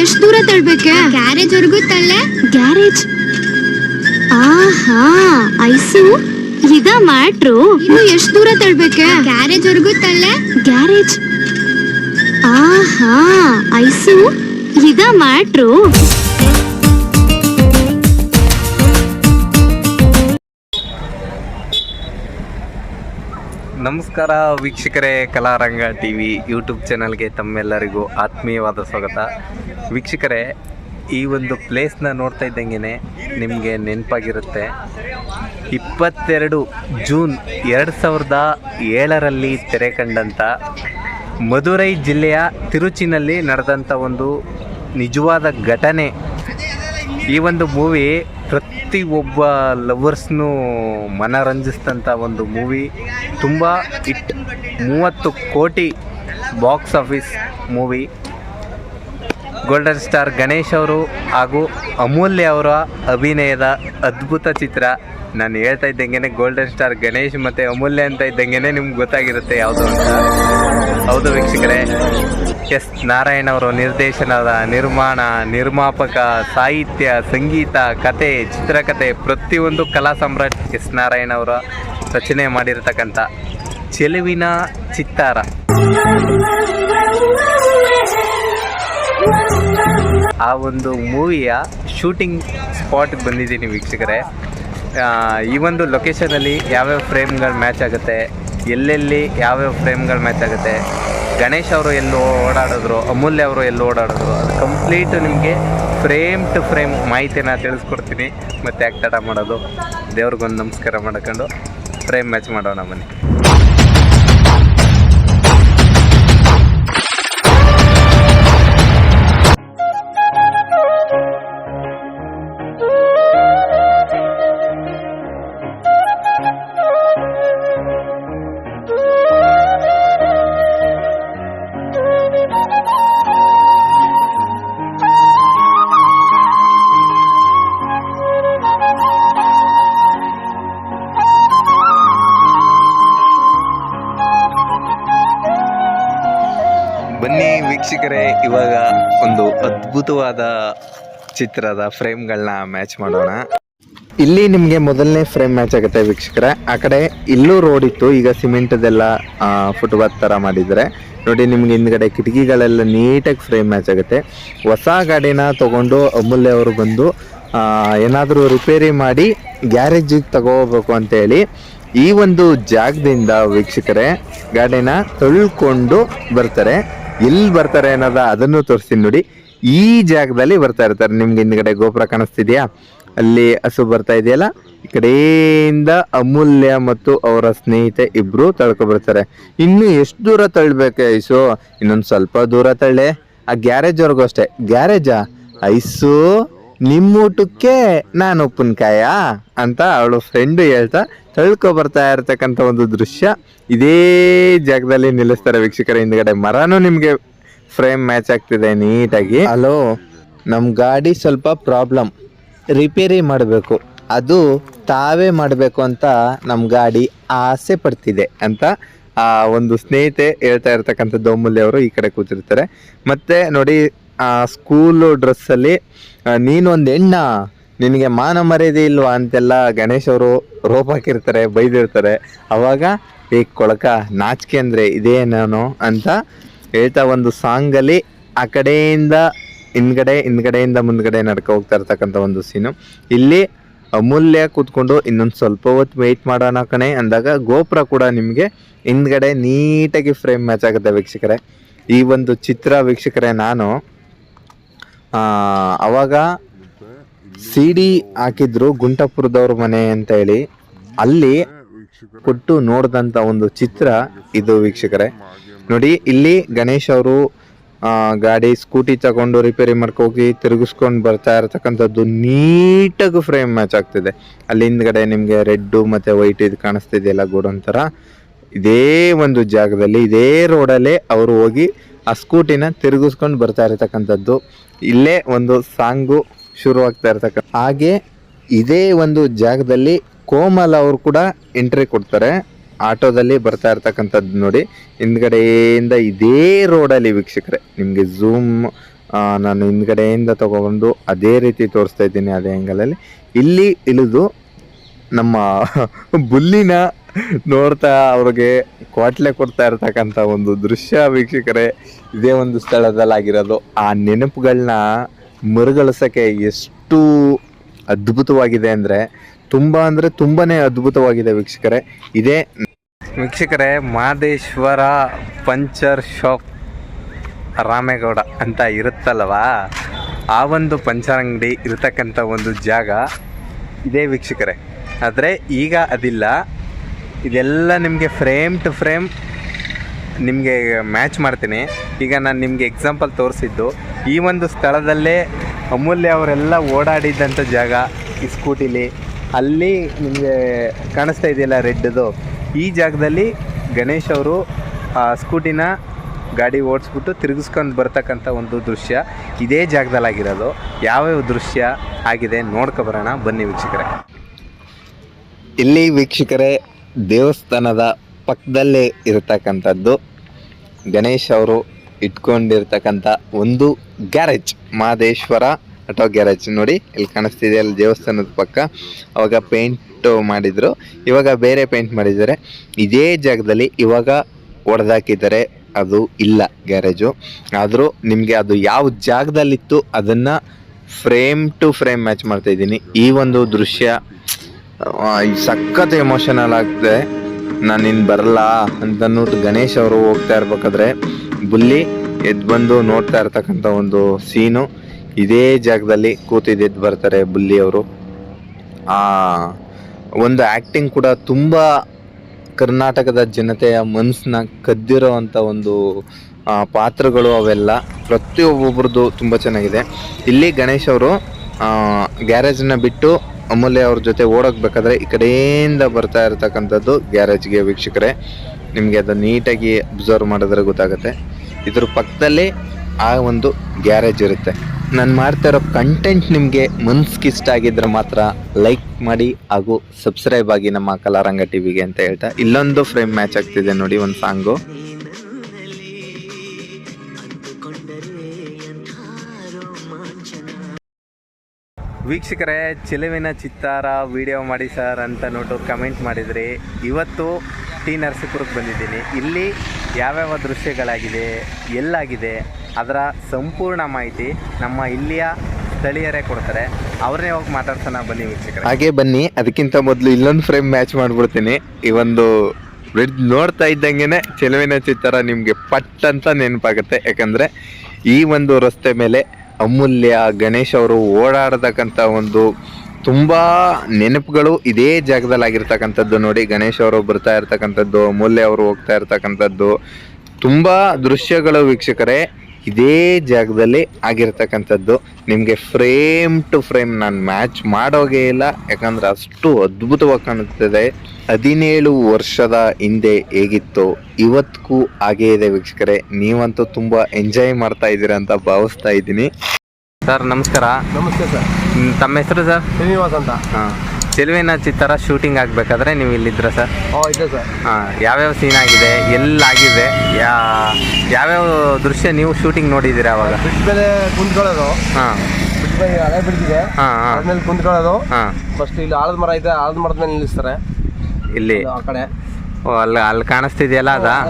ಎಷ್ಟ್ ದೂರ ತಳ್ಬೇಕೆ? ಗ್ಯಾರೇಜ್ ವರ್ಗೂ ತಳ್ಳೆ ಗ್ಯಾರೇಜ್? ಆಹಾ ಐಸು? ಇದ ಮಾಡ್ರು ಇನ್ನು ಎಷ್ಟು ದೂರ ತಳ್ಬೇಕೆ? ಗ್ಯಾರೇಜ್ ವರ್ಗೂ ತಳ್ಳೆ ಗ್ಯಾರೇಜ್? ಆಹಾ ಐಸು? ಇದ ಮ್ಯಾಟ್ರು? ನಮಸ್ಕಾರ ವೀಕ್ಷಕರೇ ಕಲಾರಂಗ ಟಿ ವಿ ಯೂಟ್ಯೂಬ್ ಚಾನಲ್ಗೆ ತಮ್ಮೆಲ್ಲರಿಗೂ ಆತ್ಮೀಯವಾದ ಸ್ವಾಗತ. ವೀಕ್ಷಕರೇ, ಈ ಒಂದು ಪ್ಲೇಸ್ನ ನೋಡ್ತಾ ಇದ್ದಂಗೆ ನಿಮಗೆ ನೆನಪಾಗಿರುತ್ತೆ. ಇಪ್ಪತ್ತೆರಡು ಜೂನ್ ಎರಡು ಸಾವಿರದ ಏಳರಲ್ಲಿ ತೆರೆ ಕಂಡಂಥ ಮಧುರೈ ಜಿಲ್ಲೆಯ ತಿರುಚಿನಲ್ಲಿ ನಡೆದಂಥ ಒಂದು ನಿಜವಾದ ಘಟನೆ ಈ ಒಂದು ಮೂವಿ ಪ್ರತಿ ಒಬ್ಬ ಲವರ್ಸ್ನು ಮನರಂಜಿಸಿದಂಥ ಒಂದು ಮೂವಿ ತುಂಬ ಇಟ್ ಮೂವತ್ತು ಕೋಟಿ box office movie golden star Ganesh ಅವರು ಹಾಗೂ ಅಮೂಲ್ಯ ಅವರ ಅಭಿನಯದ ಅದ್ಭುತ ಚಿತ್ರ. ನಾನು ಹೇಳ್ತಾ ಇದ್ದಂಗೆ ಗೋಲ್ಡನ್ ಸ್ಟಾರ್ ಗಣೇಶ್ ಮತ್ತು ಅಮೂಲ್ಯ ಅಂತ ಇದ್ದಂಗೆ ನಿಮ್ಗೆ ಗೊತ್ತಾಗಿರುತ್ತೆ ಯಾವುದು ಅಂತ. ಹೌದು ವೀಕ್ಷಕರೇ. ಎಸ್ ನಾರಾಯಣವರು ನಿರ್ದೇಶನದ ನಿರ್ಮಾಣ, ನಿರ್ಮಾಪಕ, ಸಾಹಿತ್ಯ, ಸಂಗೀತ, ಕತೆ ಚಿತ್ರಕಥೆ ಪ್ರತಿಯೊಂದು ಕಲಾ ಸಾಮ್ರಾಜ್ ಎಸ್ ನಾರಾಯಣವರ ರಚನೆ ಮಾಡಿರತಕ್ಕಂಥ ಚೆಲುವಿನ ಚಿತ್ತಾರ. ಆ ಒಂದು ಮೂವಿಯ ಶೂಟಿಂಗ್ ಸ್ಪಾಟ್ಗೆ ಬಂದಿದ್ದೀನಿ ವೀಕ್ಷಕರೇ. ಈ ಒಂದು ಲೊಕೇಶನಲ್ಲಿ ಯಾವ್ಯಾವ ಫ್ರೇಮ್ಗಳು ಮ್ಯಾಚ್ ಆಗುತ್ತೆ, ಎಲ್ಲೆಲ್ಲಿ ಯಾವ್ಯಾವ ಫ್ರೇಮ್ಗಳು ಮ್ಯಾಚ್ ಆಗುತ್ತೆ ಗಣೇಶ್ ಅವರು ಎಲ್ಲೋ ಓಡಾಡಿದ್ರು, ಅಮೂಲ್ಯ ಅವರು ಎಲ್ಲೋ ಓಡಾಡಿದ್ರು. ಅದು ಕಂಪ್ಲೀಟ್ ನಿಮಗೆ ಫ್ರೇಮ್ ಟು ಫ್ರೇಮ್ ಮಾಹಿತಿನ ತಿಳಿಸ್ಕೊಡ್ತೀನಿ. ಮತ್ತು ಯಾಕೆ ತಡ ಮಾಡೋದು, ದೇವ್ರಿಗೊಂದು ನಮಸ್ಕಾರ ಮಾಡ್ಕೊಂಡು ಫ್ರೇಮ್ ಮ್ಯಾಚ್ ಮಾಡೋಣ ಬನ್ನಿ. ಇವಾಗ ಒಂದು ಅದ್ಭುತವಾದ ಚಿತ್ರದ ಫ್ರೇಮ್ಗಳನ್ನ ಮ್ಯಾಚ್ ಮಾಡೋಣ. ಇಲ್ಲಿ ನಿಮಗೆ ಮೊದಲನೇ ಫ್ರೇಮ್ ಮ್ಯಾಚ್ ಆಗುತ್ತೆ ವೀಕ್ಷಕರೇ. ಆ ಕಡೆ ಇಲ್ಲೂ ರೋಡ್ ಇತ್ತು, ಈಗ ಸಿಮೆಂಟದೆಲ್ಲ ಫುಟ್ಪಾತ್ ಥರ ಮಾಡಿದರೆ ನೋಡಿ, ನಿಮ್ಗೆ ಹಿಂದ್ಗಡೆ ಕಿಟಕಿಗಳೆಲ್ಲ ನೀಟಾಗಿ ಫ್ರೇಮ್ ಮ್ಯಾಚ್ ಆಗುತ್ತೆ. ಹೊಸ ಗಾಡಿನ ತಗೊಂಡು ಅಮೂಲ್ಯ ಅವರು ಬಂದು ಏನಾದರೂ ರಿಪೇರಿ ಮಾಡಿ ಗ್ಯಾರೇಜಿಗೆ ತಗೋಬೇಕು ಅಂತೇಳಿ ಈ ಒಂದು ಜಾಗದಿಂದ ವೀಕ್ಷಕರೇ, ಗಾಡಿನ ತಳ್ಕೊಂಡು ಬರ್ತಾರೆ. ಎಲ್ಲಿ ಬರ್ತಾರೆ ಅನ್ನೋದ ಅದನ್ನು ತೋರಿಸ್ತೀನಿ ನೋಡಿ. ಈ ಜಾಗದಲ್ಲಿ ಬರ್ತಾ ಇರ್ತಾರೆ. ನಿಮ್ಗೆ ಹಿಂದ್ಗಡೆ ಗೋಪುರ ಕಾಣಿಸ್ತಿದ್ಯಾ? ಅಲ್ಲಿ ಹಸು ಬರ್ತಾ ಇದೆಯಲ್ಲ? ಈ ಕಡೆಯಿಂದ ಅಮೂಲ್ಯ ಮತ್ತು ಅವರ ಸ್ನೇಹಿತೆ ಇಬ್ರು ತಳ್ಕೊ ಬರ್ತಾರೆ. ಇನ್ನು ಎಷ್ಟು ದೂರ ತಳ್ಬೇಕು ಐಸು? ಇನ್ನೊಂದು ಸ್ವಲ್ಪ ದೂರ ತಳ್ಳೆ. ಆ ಗ್ಯಾರೇಜ್ವರೆಗೂ ಅಷ್ಟೇ. ಗ್ಯಾರೇಜಾ? ಐಸು? ನಿಮ್ಮೂಟಕ್ಕೆ ನಾನು ಉಪ್ಪಿನಕಾಯ ಅಂತ ಅವಳು ಫ್ರೆಂಡ್ ಹೇಳ್ತಾ ತಳ್ಕೊ ಬರ್ತಾ ಇರ್ತಕ್ಕಂಥ ಒಂದು ದೃಶ್ಯ ಇದೇ ಜಾಗದಲ್ಲಿ ನಿಲ್ಲಿಸ್ತಾರೆ ವೀಕ್ಷಕರ ಹಿಂದ್ಗಡೆ. ಮರನೂ ನಿಮಗೆ ಫ್ರೇಮ್ ಮ್ಯಾಚ್ ಆಗ್ತಿದೆ ನೀಟಾಗಿ. ಹಲೋ ನಮ್ಮ ಗಾಡಿ ಸ್ವಲ್ಪ ಪ್ರಾಬ್ಲಮ್ ರಿಪೇರಿ ಮಾಡಬೇಕು. ಅದು ತಾವೇ ಮಾಡಬೇಕು ಅಂತ ನಮ್ಮ ಗಾಡಿ ಆಸೆ ಪಡ್ತಿದೆ ಅಂತ ಆ ಒಂದು ಸ್ನೇಹಿತೆ ಹೇಳ್ತಾ ಇರ್ತಕ್ಕಂಥ ದೋಮುಲಿ ಅವರು ಈ ಕಡೆ ಕೂತಿರ್ತಾರೆ. ಮತ್ತೆ ನೋಡಿ ಆ ಸ್ಕೂಲು ಡ್ರೆಸ್ಸಲ್ಲಿ ನೀನೊಂದು ಹೆಣ್ಣ, ನಿನಗೆ ಮಾನ ಮರ್ಯಾದೆ ಇಲ್ವಾ ಅಂತೆಲ್ಲ ಗಣೇಶ್ ಅವರು ರೋಪ್ ಹಾಕಿರ್ತಾರೆ, ಬೈದಿರ್ತಾರೆ. ಅವಾಗ ಈ ಕೊಳಕ, ನಾಚಿಕೆ ಅಂದರೆ ಇದೇ ನಾನು ಅಂತ ಹೇಳ್ತಾ ಒಂದು ಸಾಂಗಲ್ಲಿ ಆ ಕಡೆಯಿಂದ ಹಿಂದ್ಗಡೆ, ಹಿಂದ್ಗಡೆಯಿಂದ ಮುಂದ್ಗಡೆ ನಡ್ಕ ಹೋಗ್ತಾ ಇರ್ತಕ್ಕಂಥ ಒಂದು ಸೀನು ಇಲ್ಲಿ ಅಮೂಲ್ಯ ಕೂತ್ಕೊಂಡು ಇನ್ನೊಂದು ಸ್ವಲ್ಪ ಹೊತ್ತು ವೆಯ್ಟ್ ಮಾಡೋಣ ಕಣೆ ಅಂದಾಗ ಗೋಪುರ ಕೂಡ ನಿಮಗೆ ಹಿಂದ್ಗಡೆ ನೀಟಾಗಿ ಫ್ರೇಮ್ ಮ್ಯಾಚ್ ಆಗುತ್ತೆ ವೀಕ್ಷಕರೇ. ಈ ಒಂದು ಚಿತ್ರ ವೀಕ್ಷಕರೇ, ನಾನು ಅವಾಗ ಸಿ ಡಿ ಹಾಕಿದ್ರು ಗುಂಟಪುರದವ್ರ ಮನೆ ಅಂತ ಹೇಳಿ. ಅಲ್ಲಿ ಕೊಟ್ಟು ನೋಡಿದಂಥ ಒಂದು ಚಿತ್ರ ಇದು ವೀಕ್ಷಕರೇ. ನೋಡಿ, ಇಲ್ಲಿ ಗಣೇಶ್ ಅವರು ಗಾಡಿ ಸ್ಕೂಟಿ ತಗೊಂಡು ರಿಪೇರಿ ಮಾಡ್ಕೋಗಿ ತಿರುಗಿಸ್ಕೊಂಡು ಬರ್ತಾ ಇರತಕ್ಕಂಥದ್ದು ನೀಟಾಗಿ ಫ್ರೇಮ್ ಮ್ಯಾಚ್ ಆಗ್ತಿದೆ. ಅಲ್ಲಿ ಹಿಂದ್ಗಡೆ ನಿಮಗೆ ರೆಡ್ಡು ಮತ್ತು ವೈಟ್ ಇದು ಕಾಣಿಸ್ತಿದೆಯಲ್ಲ ಗೋಡನ್ ಥರ ಇದೇ ಒಂದು ಜಾಗದಲ್ಲಿ, ಇದೇ ರೋಡಲ್ಲೇ ಅವರು ಹೋಗಿ ಆ ಸ್ಕೂಟಿನ ತಿರುಗಿಸ್ಕೊಂಡು ಬರ್ತಾ ಇರತಕ್ಕಂಥದ್ದು. ಇಲ್ಲೇ ಒಂದು ಸಾಂಗು ಶುರುವಾಗ್ತಾ ಇರ್ತಕ್ಕ ಹಾಗೆ ಇದೇ ಒಂದು ಜಾಗದಲ್ಲಿ ಕೋಮಲ್ ಅವರು ಕೂಡ ಎಂಟ್ರಿ ಕೊಡ್ತಾರೆ. ಆಟೋದಲ್ಲಿ ಬರ್ತಾ ಇರ್ತಕ್ಕಂಥದ್ದು ನೋಡಿ. ಹಿಂದ್ಗಡೆಯಿಂದ ಇದೇ ರೋಡಲ್ಲಿ ವೀಕ್ಷಕರೇ, ನಿಮಗೆ ಝೂಮ್ ನಾನು ಹಿಂದ್ಗಡೆಯಿಂದ ತಗೊಬಂದು ಅದೇ ರೀತಿ ತೋರಿಸ್ತಾ ಇದ್ದೀನಿ ಅದೇ ಆ್ಯಂಗಲಲ್ಲಿ ಇಲ್ಲಿ ಇಳಿದು ನಮ್ಮ ಬುಲ್ಲಿನ ನೋಡ್ತಾ ಅವ್ರಿಗೆ ಕೋಟ್ಲೆ ಕೊಡ್ತಾ ಇರ್ತಕ್ಕಂಥ ಒಂದು ದೃಶ್ಯ ವೀಕ್ಷಕರೇ, ಇದೇ ಒಂದು ಸ್ಥಳದಲ್ಲಾಗಿರೋದು. ಆ ನೆನಪುಗಳನ್ನ ಮರುಗಳಿಸೋಕ್ಕೆ ಎಷ್ಟು ಅದ್ಭುತವಾಗಿದೆ ಅಂದರೆ ತುಂಬ ಅಂದರೆ ತುಂಬಾನೇ ಅದ್ಭುತವಾಗಿದೆ ವೀಕ್ಷಕರೇ. ಇದೇ ವೀಕ್ಷಕರೇ, ಮಾದೇಶ್ವರ ಪಂಚರ್ ಶಾಪ್ ರಾಮೇಗೌಡ ಅಂತ ಇರುತ್ತಲ್ವಾ ಆ ಒಂದು ಪಂಚರ್ ಅಂಗಡಿ ಇರತಕ್ಕಂಥ ಒಂದು ಜಾಗ ಇದೇ ವೀಕ್ಷಕರೇ. ಆದರೆ ಈಗ ಅದಿಲ್ಲ. ಇದೆಲ್ಲ ನಿಮಗೆ ಫ್ರೇಮ್ ಟು ಫ್ರೇಮ್ ನಿಮಗೆ ಮ್ಯಾಚ್ ಮಾಡ್ತೀನಿ. ಈಗ ನಾನು ನಿಮಗೆ ಎಕ್ಸಾಂಪಲ್ ತೋರಿಸಿದ್ದು. ಈ ಒಂದು ಸ್ಥಳದಲ್ಲೇ ಅಮೂಲ್ಯ ಅವರೆಲ್ಲ ಓಡಾಡಿದ್ದಂಥ ಜಾಗ ಈ ಸ್ಕೂಟಿಲಿ. ಅಲ್ಲಿ ನಿಮಗೆ ಕಾಣಿಸ್ತಾ ಇದೆಯಲ್ಲ ರೆಡ್ದು. ಈ ಜಾಗದಲ್ಲಿ ಗಣೇಶ್ ಅವರು ಆ ಸ್ಕೂಟಿನ ಗಾಡಿ ಓಡಿಸ್ಬಿಟ್ಟು ತಿರುಗಿಸ್ಕೊಂಡು ಬರ್ತಕ್ಕಂಥ ಒಂದು ದೃಶ್ಯ. ಇದೇ ಜಾಗದಲ್ಲಾಗಿರೋದು ಯಾವ್ಯಾವ ದೃಶ್ಯ ಆಗಿದೆ ನೋಡ್ಕೊಬರೋಣ ಬನ್ನಿ ವೀಕ್ಷಕರೇ. ಇಲ್ಲಿ ವೀಕ್ಷಕರೇ ದೇವಸ್ಥಾನದ ಪಕ್ಕದಲ್ಲೇ ಇರತಕ್ಕಂಥದ್ದು. ಗಣೇಶ್ ಅವರು ಇಟ್ಕೊಂಡಿರ್ತಕ್ಕಂಥ ಒಂದು ಗ್ಯಾರೇಜ್ ಮಹದೇಶ್ವರ ಆಟೋ ಗ್ಯಾರೇಜ್ ನೋಡಿ, ಇಲ್ಲಿ ಕಾಣಿಸ್ತಿದೆ, ಅಲ್ಲಿ ದೇವಸ್ಥಾನದ ಪಕ್ಕ. ಅವಾಗ ಪೇಂಟ್ ಮಾಡಿದರು. ಇವಾಗ ಬೇರೆ ಪೇಂಟ್ ಮಾಡಿದ್ದಾರೆ. ಇದೇ ಜಾಗದಲ್ಲಿ ಇವಾಗ ಒಡೆದಾಕಿದ್ದಾರೆ. ಅದು ಇಲ್ಲ ಗ್ಯಾರೇಜು. ಆದರೂ ನಿಮಗೆ ಅದು ಯಾವ ಜಾಗದಲ್ಲಿತ್ತು ಅದನ್ನು ಫ್ರೇಮ್ ಟು ಫ್ರೇಮ್ ಮ್ಯಾಚ್ ಮಾಡ್ತಾ ಇದ್ದೀನಿ. ಈ ಒಂದು ದೃಶ್ಯ ಸಖತ್ ಎಮೋಷನಲ್ ಆಗ್ತದೆ ನಾನು ಇನ್ನು ಬರಲ್ಲ ಅಂತ ಅಂದ್ಬಿಟ್ಟು ಗಣೇಶ್ ಅವರು ಹೋಗ್ತಾ ಇರ್ಬೇಕಾದ್ರೆ ಬುಲ್ಲಿ ಎದ್ದು ಬಂದು ನೋಡ್ತಾ ಇರ್ತಕ್ಕಂಥ ಒಂದು ಸೀನು ಇದೇ ಜಾಗದಲ್ಲಿ ಕೂತಿದ್ದು ಎದ್ದು ಬರ್ತಾರೆ ಬುಲ್ಲಿ ಅವರು. ಆ, ಒಂದು ಆ್ಯಕ್ಟಿಂಗ್ ಕೂಡ ತುಂಬ ಕರ್ನಾಟಕದ ಜನತೆಯ ಮನಸ್ಸನ್ನ ಕದ್ದಿರೋ ಅಂಥ ಒಂದು ಪಾತ್ರಗಳು ಅವೆಲ್ಲ ಪ್ರತಿಯೊಬ್ಬೊಬ್ರದ್ದು ತುಂಬ ಚೆನ್ನಾಗಿದೆ. ಇಲ್ಲಿ ಗಣೇಶ್ ಅವರು ಗ್ಯಾರೇಜನ್ನ ಬಿಟ್ಟು ಅಮೂಲ್ಯ ಅವ್ರ ಜೊತೆ ಓಡೋಗ್ಬೇಕಾದ್ರೆ ಈ ಕಡೆಯಿಂದ ಬರ್ತಾ ಇರತಕ್ಕಂಥದ್ದು ಗ್ಯಾರೇಜ್ಗೆ ವೀಕ್ಷಕರೇ. ನಿಮಗೆ ಅದು ನೀಟಾಗಿ ಅಬ್ಸರ್ವ್ ಮಾಡಿದ್ರೆ ಗೊತ್ತಾಗುತ್ತೆ. ಇದ್ರ ಪಕ್ಕದಲ್ಲಿ ಆ ಒಂದು ಗ್ಯಾರೇಜ್ ಇರುತ್ತೆ. ನಾನು ಮಾಡ್ತಾ ಇರೋ ಕಂಟೆಂಟ್ ನಿಮಗೆ ಮನ್ಸ್ಗಿಷ್ಟ ಆಗಿದ್ರೆ ಮಾತ್ರ ಲೈಕ್ ಮಾಡಿ ಹಾಗೂ ಸಬ್ಸ್ಕ್ರೈಬ್ ಆಗಿ ನಮ್ಮ ಕಲಾರಂಗ ಟಿವಿಗೆ ಅಂತ ಹೇಳ್ತಾ. ಇಲ್ಲೊಂದು ಫ್ರೇಮ್ ಮ್ಯಾಚ್ ಆಗ್ತಿದೆ ನೋಡಿ ಒಂದು ಸಾಂಗು ವೀಕ್ಷಕರೇ, ಚೆಲುವಿನ ಚಿತ್ತಾರ ವಿಡಿಯೋ ಮಾಡಿ ಸರ್ ಅಂತ ನೋಟು ಕಮೆಂಟ್ ಮಾಡಿದ್ರಿ. ಇವತ್ತು ಟಿ ನರಸೀಪುರಕ್ಕೆ ಬಂದಿದ್ದೀನಿ. ಇಲ್ಲಿ ಯಾವ್ಯಾವ ದೃಶ್ಯಗಳಾಗಿದೆ, ಎಲ್ಲಾಗಿದೆ, ಅದರ ಸಂಪೂರ್ಣ ಮಾಹಿತಿ ನಮ್ಮ ಇಲ್ಲಿಯ ಸ್ಥಳೀಯರೇ ಕೊಡ್ತಾರೆ. ಅವ್ರನ್ನೇ ಹೋಗಿ ಮಾತಾಡ್ತಾನ ಬನ್ನಿ ವೀಕ್ಷಕರೇ. ಹಾಗೆ ಬನ್ನಿ, ಅದಕ್ಕಿಂತ ಮೊದಲು ಇಲ್ಲೊಂದು ಫ್ರೇಮ್ ಮ್ಯಾಚ್ ಮಾಡಿಬಿಡ್ತೀನಿ. ಈ ಒಂದು ಬ್ರಿಡ್ಜ್ ನೋಡ್ತಾ ಇದ್ದಂಗೆನೆ ಚೆಲುವಿನ ಚಿತ್ತಾರ ನಿಮಗೆ ಪಟ್ ಅಂತ ನೆನಪಾಗುತ್ತೆ. ಯಾಕಂದರೆ ಈ ಒಂದು ರಸ್ತೆ ಮೇಲೆ ಅಮೂಲ್ಯ ಗಣೇಶ್ ಅವರು ಓಡಾಡತಕ್ಕಂಥ ಒಂದು ತುಂಬ ನೆನಪುಗಳು ಇದೇ ಜಾಗದಲ್ಲಿ ಆಗಿರ್ತಕ್ಕಂಥದ್ದು ನೋಡಿ. ಗಣೇಶ್ ಅವರು ಬರ್ತಾ ಇರ್ತಕ್ಕಂಥದ್ದು, ಅಮೂಲ್ಯ ಅವರು ಹೋಗ್ತಾ ಇರ್ತಕ್ಕಂಥದ್ದು. ತುಂಬ ದೃಶ್ಯಗಳು ವೀಕ್ಷಕರೇ. ಇದೇ ಜಾಗದಲ್ಲಿ ಆಗಿರ್ತಕ್ಕಂಥದ್ದು. ನಿಮಗೆ ಫ್ರೇಮ್ ಟು ಫ್ರೇಮ್ ನಾನು ಮ್ಯಾಚ್ ಮಾಡೋಗೇ ಇಲ್ಲ ಯಾಕಂದ್ರೆ ಅಷ್ಟು ಅದ್ಭುತವಾಗಿ ಕಾಣುತ್ತದೆ. ಹದಿನೇಳು ವರ್ಷದ ಹಿಂದೆ ಹೇಗಿತ್ತು ಇವತ್ತಿಗೂ ಹಾಗೇ ಇದೆ ವೀಕ್ಷಕರೇ. ನೀವಂತೂ ತುಂಬ ಎಂಜಾಯ್ ಮಾಡ್ತಾ ಇದ್ದೀರಾ ಅಂತ ಭಾವಿಸ್ತಾ ಇದ್ದೀನಿ. ಸರ್ ನಮಸ್ಕಾರ. ನಮಸ್ತೆ ಸರ್. ತಮ್ಮ ಹೆಸರು ಸರ್? ಶ್ರೀನಿವಾಸ್ ಅಂತ. ಹಾಂ. ಚೆಲುವಿನ ಚಿತ್ರ ಶೂಟಿಂಗ್ ಆಗಬೇಕಾದ್ರೆ ನೀವು ಇಲ್ಲಿದ್ರ ಸರ್ ಓ ಇದೆ ಸರ್ ಹಾಂ ಯಾವ್ಯಾವ ಸೀನ್ ಆಗಿದೆ ಎಲ್ಲಾಗಿದೆ ಯಾ ಯಾವ್ಯಾವ ದೃಶ್ಯ ನೀವು ಶೂಟಿಂಗ್ ನೋಡಿದ್ದೀರಾ ಅವಾಗ? ಬ್ರಿಡ್ಜ್ ಮೇಲೆ ಕುಂತ್ಕೊಳ್ಳೋದು. ಹಾಂ. ಬ್ರಿಡ್ಜ್ ಮೇಲೆ ಹಳೆ ಬ್ರಿಡ್ಜ್ ಇದೆ. ಹಾಂ ಹಾಂ. ಅದ್ಮೇಲೆ ಕುಂತ್ಕೊಳ್ಳೋದು. ಹಾಂ. ಫಸ್ಟ್ ಇಲ್ಲಿ ಆಳದ ಮರ ಇದೆ ಆಳದ ಮರದ ಮೇಲೆ ನಿಲ್ಲಿಸ್ತಾರೆ. ಇಲ್ಲಿ. ಆ ಕಡೆ. ಓ ಅಲ್ಲಿ ಅಲ್ಲಿ ಕಾಣಿಸ್ತಿದೆಯಲ್ಲ ಅದ? ಹಾಂ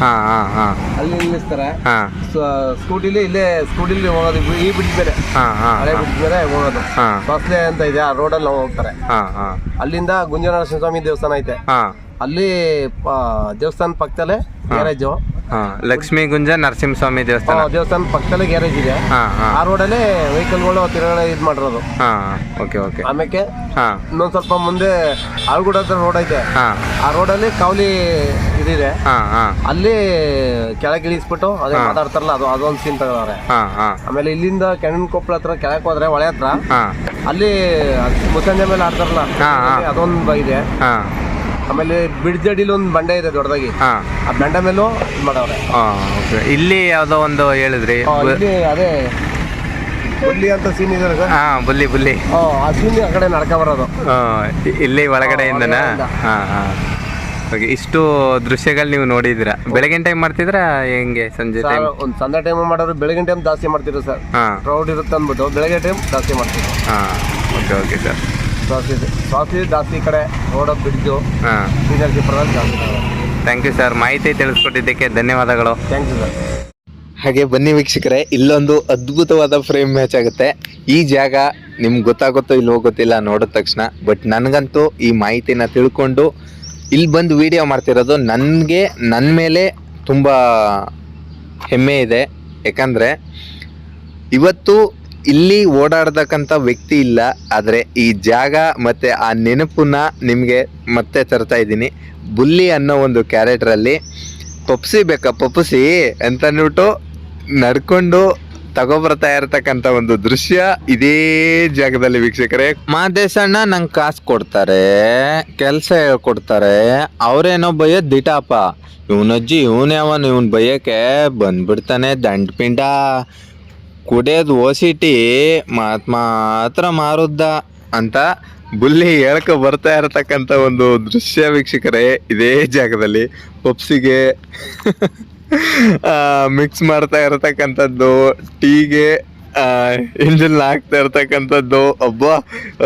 ಹಾಂ ಹಾಂ. ಅಲ್ಲಿ ನಿಲ್ಲಿಸ್ತಾರೆ. ಹಾಂ. ಸ್ಕೂಟಿಲಿ ಇಲ್ಲೇ ಸ್ಕೂಟಿಲಿ ಹೋಗೋದು ಈ- ಬಿಟ್ಟು ಬೇರೆ ಹಾಂ ಹಾಂ ಹಳೆ ಬಿಟ್ಟು ಬೇರೆ ಹೋಗೋದು. ಹಾಂ. ಫಸ್ಟ್ಲೆ ಅಂತ ಇದೆ ಆ ರೋಡಲ್ಲಿ ಹೋಗ್ತಾರೆ. ಹಾಂ ಹಾಂ. ಅಲ್ಲಿಂದ ಗುಂಜನರಸಿಂಹ ಸ್ವಾಮಿ ದೇವಸ್ಥಾನ ಐತೆ. ಹಾಂ. ಅಲ್ಲಿ ದೇವಸ್ಥಾನ ಪಕ್ಕದಲ್ಲೇ ಗ್ಯಾರೇಜು. ಲಕ್ಷ್ಮೀ ಗುಂಜ ನರಸಿಂಹಸ್ವಾಮಿ ದೇವಸ್ಥಾನ. ದೇವಸ್ಥಾನ ಪಕ್ಕದಲ್ಲೇ ಗ್ಯಾರೇಜ್ ಇದೆ. ಆ ರೋಡಲ್ಲೇ ವೆಹಿಕಲ್ಗಳು ತಿರುಗಡೆ ಇದು ಮಾಡಿರೋದು. ಹಾಂ ಓಕೆ ಓಕೆ. ಆಮೇಲೆ ಹಾ. ಇನ್ನೊಂದ್ ಸ್ವಲ್ಪ ಮುಂದೆ ಆಳ್ಗುಡ ಹತ್ರ ರೋಡ್ ಐತೆ. ಹಾ. ಆ ರೋಡಲ್ಲಿ ಕಾವಲಿ ಇದಿದೆ. ಅಲ್ಲಿ ಕೆಳಗೆ ಇಳಿಸ್ಬಿಟ್ಟು ಅದೇ ಮಾತಾಡ್ತಾರಲ್ಲ ಅದು ಅದೊಂದು ಸೀನ್ ತಗೋತಾರೆ ಹಾಂ ಆಮೇಲೆ ಇಲ್ಲಿಂದ ಕೆಣನ್ ಕೊಪ್ಪಳ ಹತ್ರ ಕೆಳಕ್ ಹೋದ್ರೆ ಹೊಳೆ ಹತ್ರ. ಅಲ್ಲಿ ಮುಸಂಜೆ ಮೇಲೆ ಆಡ್ತಾರಲ್ಲ. ಅದೊಂದು ಇದೆ. ಹಾಂ. ಆಮೇಲೆ ಬಿಡ್ಜ್ ಅಡಿಲಿ ಒಂದು ಬಂಡೆ ಇದೆ ದೊಡ್ಡದಾಗಿ. ಹಾಂ. ಆ ಬಂಡೆ ಮೇಲೂ ಇದ್ ಮಾಡವ್ರೆ. ಹಾಂ ಓಕೆ. ಇಲ್ಲಿ ಯಾವುದೋ ಒಂದು ಹೇಳಿದ್ರಿ? ಆ, ಇಲ್ಲಿ ಅದೇ ಹುಲ್ಲಿ ಅಂತ ಸೀನ್ ಇದೆ ಸರ್ ಹಾಂ ಬುಲ್ಲಿ ಬುಲ್ಲಿ. ಆ ಸೀನ್ ಆ ಕಡೆ ನಡ್ಕ ಬರೋದು. ಆ, ಇಲ್ಲಿ ಒಳಗಡೆಯಿಂದನಾ ಒಳಗಡೆಯಿಂದ. ಹಾಂ ಹಾಂ. ಓಕೆ ಇಷ್ಟು ದೃಶ್ಯಗಳು ನೀವು ನೋಡಿದ್ದೀರಾ. ಬೆಳಗಿನ ಟೈಮ್ ಮಾಡ್ತಿದ್ರಾ ಹೆಂಗೆ ಸಂಜೆ ಟೈಮ್ ಒಂದು ಸಂಜೆ ಟೈಮ್ ಮಾಡೋರು ಬೆಳಗಿನ ಟೈಮ್ ಜಾಸ್ತಿ ಮಾಡ್ತಿದ್ರು ಸರ್. ಹಾಂ. ಕ್ರೌಡ್ ಇರುತ್ತೆ ಅಂದ್ಬಿಟ್ಟು ಬೆಳಗ್ಗೆ ಟೈಮ್ ಜಾಸ್ತಿ ಮಾಡ್ತಿದ್ರು. ಹಾಂ ಓಕೆ ಓಕೆ ಸರ್. ಜಾಸ್ತಿ ಈ ಕಡೆ ರೋಡ್ ಬಿಡ್ತು ಹಾಂ. ಸೀನಿಯರ್ ಜಾಸ್ತಿ ಥ್ಯಾಂಕ್ ಯು ಸರ್ ಮಾಹಿತಿ ತಿಳಿಸ್ಕೊಟ್ಟಿದ್ದಕ್ಕೆ ಧನ್ಯವಾದಗಳು. ಥ್ಯಾಂಕ್ ಯು ಸರ್ ಹಾಗೆ ಬನ್ನಿ ವೀಕ್ಷಕರೇ ಇಲ್ಲೊಂದು ಅದ್ಭುತವಾದ ಫ್ರೇಮ್ ಮ್ಯಾಚ್ ಆಗುತ್ತೆ. ಈ ಜಾಗ ನಿಮ್ಗೆ ಗೊತ್ತಾಗುತ್ತೋ ಇಲ್ವೋ ಗೊತ್ತಿಲ್ಲ ನೋಡಿದ ತಕ್ಷಣ ಬಟ್ ನನಗಂತೂ ಈ ಮಾಹಿತಿನ ತಿಳ್ಕೊಂಡು ಇಲ್ಲಿ ಬಂದು ವಿಡಿಯೋ ಮಾಡ್ತಿರೋದು ನನಗೆ ನನ್ನ ಮೇಲೆ ತುಂಬ ಹೆಮ್ಮೆ ಇದೆ. ಯಾಕಂದರೆ ಇವತ್ತು ಇಲ್ಲಿ ಓಡಾಡ್ತಕ್ಕಂಥ ವ್ಯಕ್ತಿ ಇಲ್ಲ, ಆದರೆ ಈ ಜಾಗ ಮತ್ತು ಆ ನೆನಪನ್ನ ನಿಮಗೆ ಮತ್ತೆ ತರ್ತಾ ಇದ್ದೀನಿ. ಬುಲ್ಲಿ ಅನ್ನೋ ಒಂದು ಕ್ಯಾರೆಕ್ಟ್ರಲ್ಲಿ ಪಪ್ಸಿ ಬೇಕಾ? ಪಪ್ಸಿ ಅಂತ ಅಂದ್ಬಿಟ್ಟು ನಡ್ಕೊಂಡು ತಗೊಬರ್ತಾ ಇರತಕ್ಕಂಥ ಒಂದು ದೃಶ್ಯ ಇದೇ ಜಾಗದಲ್ಲಿ ವೀಕ್ಷಕರೇ. ಮಾದೇಶಣ್ಣ ನಂಗೆ ಕಾಸು ಕೊಡ್ತಾರೆ, ಕೆಲಸ ಹೇಳ್ಕೊಡ್ತಾರೆ ಅವರೇನೋ ಬೈಯೋದು ದಿಟಾಪ ಇವನಜ್ಜಿ, ಇವನೇ ಅವನು ಇವನ್ ಬಯ್ಯಕ್ಕೆ ಬಂದ್ಬಿಡ್ತಾನೆ ದಂಡ ಪಿಂಡ ಕುಡಿಯೋದು ಓಸಿಟಿ ಮಾತು ಮಾತ್ರ ಮಾರುದ್ದ ಅಂತ ಬುಲ್ಲಿ ಹೇಳ್ಕೊ ಬರ್ತಾ ಇರತಕ್ಕಂಥ ಒಂದು ದೃಶ್ಯ ವೀಕ್ಷಕರೇ ಇದೇ ಜಾಗದಲ್ಲಿ ಪಪ್ಸಿಗೆ ಮಿಕ್ಸ್ ಮಾಡ್ತಾ ಇರತಕ್ಕಂಥದ್ದು ಟೀಗೆ ಇಂಜಿನ್ ಹಾಕ್ತಾ ಇರ್ತಕ್ಕಂಥದ್ದು ಒಬ್ಬ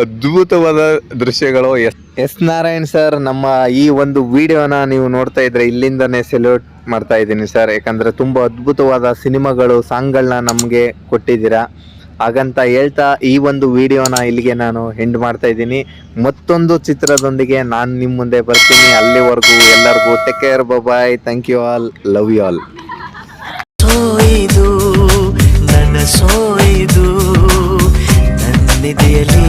ಅದ್ಭುತವಾದ ದೃಶ್ಯಗಳು. ಎಸ್ ಎಸ್ ನಾರಾಯಣ್ ಸರ್, ನಮ್ಮ ಈ ಒಂದು ವಿಡಿಯೋನ ನೀವು ನೋಡ್ತಾ ಇದ್ರೆ ಇಲ್ಲಿಂದನೇ ಸೆಲ್ಯೂಟ್ ಮಾಡ್ತಾ ಇದ್ದೀನಿ ಸರ್. ಯಾಕಂದ್ರೆ ತುಂಬಾ ಅದ್ಭುತವಾದ ಸಿನಿಮಾಗಳು ಸಾಂಗ್ಗಳನ್ನ ನಮಗೆ ಕೊಟ್ಟಿದ್ದೀರಾ. ಹಾಗಂತ ಹೇಳ್ತಾ ಈ ಒಂದು ವಿಡಿಯೋನ ಇಲ್ಲಿಗೆ ನಾನು ಹೆಂಡ್ ಮಾಡ್ತಾ ಇದ್ದೀನಿ. ಮತ್ತೊಂದು ಚಿತ್ರದೊಂದಿಗೆ ನಾನು ನಿಮ್ಮ ಮುಂದೆ ಬರ್ತೀನಿ. ಅಲ್ಲಿವರೆಗೂ ಎಲ್ಲರಿಗೂ take care bye thank you all love you all ಸೋಯಿದು ನನ್ನಿದೆಯಲಿ